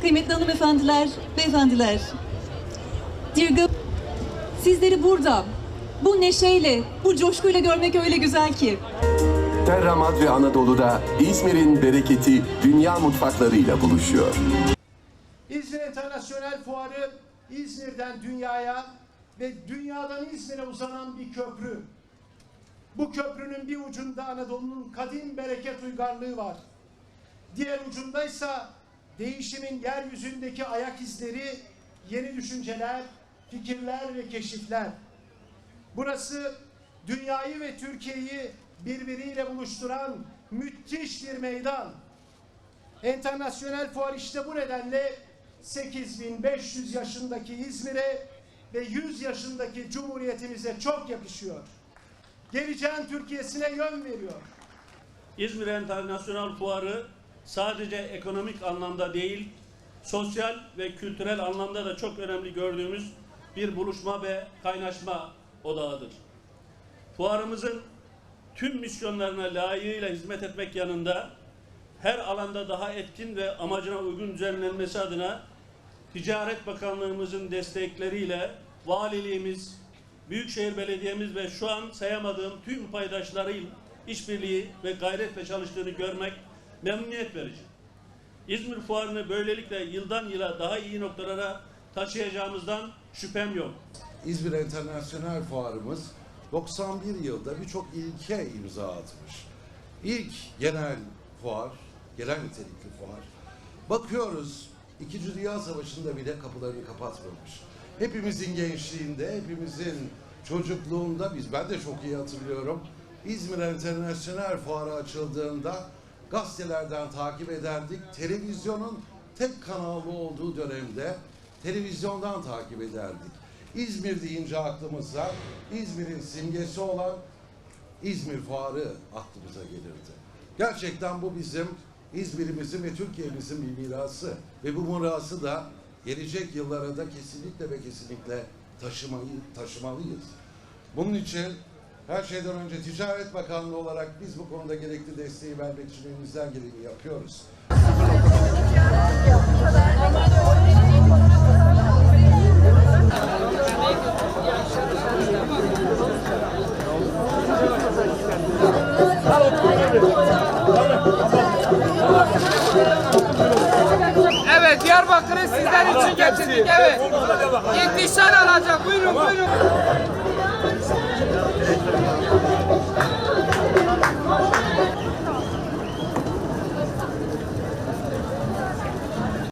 Kıymetli hanımefendiler, beyefendiler. Dear Gov- sizleri burada, bu neşeyle, bu coşkuyla görmek öyle güzel ki. Terra Madre Anadolu'da İzmir'in bereketi dünya mutfaklarıyla buluşuyor. İzmir Internasyonel Fuarı İzmir'den dünyaya ve dünyadan İzmir'e uzanan bir köprü. Bu köprünün bir ucunda Anadolu'nun kadim bereket uygarlığı var. Diğer ucundaysa değişimin yeryüzündeki ayak izleri, yeni düşünceler, fikirler ve keşifler. Burası dünyayı ve Türkiye'yi birbiriyle buluşturan müthiş bir meydan. Enternasyonel fuar işte bu nedenle 8500 yaşındaki İzmir'e ve 100 yaşındaki Cumhuriyetimize çok yakışıyor. Geleceğin Türkiye'sine yön veriyor. İzmir Enternasyonel Fuarı sadece ekonomik anlamda değil, sosyal ve kültürel anlamda da çok önemli gördüğümüz bir buluşma ve kaynaşma odağıdır. Fuarımızın tüm misyonlarına layığıyla hizmet etmek yanında her alanda daha etkin ve amacına uygun düzenlenmesi adına Ticaret Bakanlığımızın destekleriyle valiliğimiz, Büyükşehir Belediyemiz ve şu an sayamadığım tüm paydaşlarıyla işbirliği ve gayretle çalıştığını görmek memnuniyet verici. İzmir Fuarı'nı böylelikle yıldan yıla daha iyi noktalara taşıyacağımızdan şüphem yok. İzmir Enternasyonel Fuarımız 91 yılda birçok ilke imza atmış. İlk genel fuar, genel nitelikli fuar. Bakıyoruz İkinci Dünya Savaşı'nda bile kapılarını kapatmamış. Hepimizin gençliğinde, hepimizin çocukluğunda, biz ben de çok iyi hatırlıyorum. İzmir Enternasyonel Fuarı açıldığında gazetelerden takip ederdik. Televizyonun tek kanallı olduğu dönemde televizyondan takip ederdik. İzmir deyince aklımıza İzmir'in simgesi olan İzmir Fuarı aklımıza gelirdi. Gerçekten bu bizim İzmir'imizin ve Türkiye'mizin bir mirası ve bu mirası da gelecek yıllara da kesinlikle ve kesinlikle taşımayı taşımalıyız. Bunun için her şeyden önce Ticaret Bakanlığı olarak biz bu konuda gerekli desteği vermek için elimizden geleni yapıyoruz. Evet Diyarbakır'ı sizler için getirdik. Evet. İntişar alacak. Buyurun buyurun.